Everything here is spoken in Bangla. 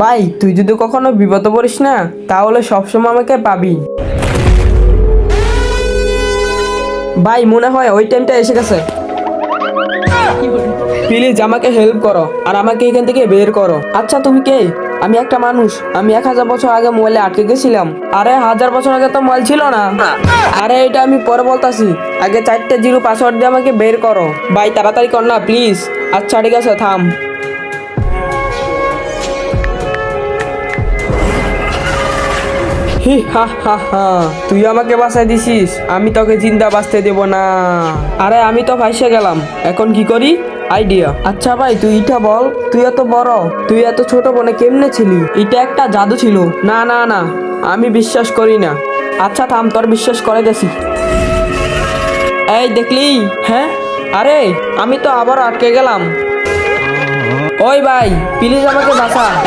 ভাই, তুই যদি কখনো বিপদে পড়িস না, তাহলে সবসময় আমাকে পাবি। ভাই, মনে হয় ওই টাইমটা এসে গেছে। প্লিজ আমাকে হেল্প করো আর আমাকে এখান থেকে বের করো। আচ্ছা তুমি কে? আমি একটা মানুষ। আমি এক হাজার বছর আগে মোবাইলে আটকে গেছিলাম। আরে, হাজার বছর আগে তো মোবাইল ছিল না। আরে, এটা আমি পরে বলতাছি। আগে চারটে জিরো পাসওয়ার্ড দিয়ে আমাকে বের করো। ভাই, তাড়াতাড়ি কর না প্লিজ আচ্ছা ঠিক আছে, থাম। হি, হা হা হা। তুই আমাকে বাঁচাই দিছিস। আমি তোকে জিন্দা বাঁচতে দেব না। আরে, আমি তো ফাইসে গেলাম। এখন কি করি? আইডিয়া। আচ্ছা ভাই, তুই এটা বল। তুই এত বড়। তুই এত ছোট বনে কেমনে ছিলি? এটা একটা জাদু ছিল। না না না। আমি বিশ্বাস করি না। আচ্ছা থাম, তোর বিশ্বাস করে গেছি এই, দেখলি? হ্যাঁ? আরে, আমি তো আবার আটকে গেলাম। ওই ভাই প্লিজ আমাকে বাঁচা।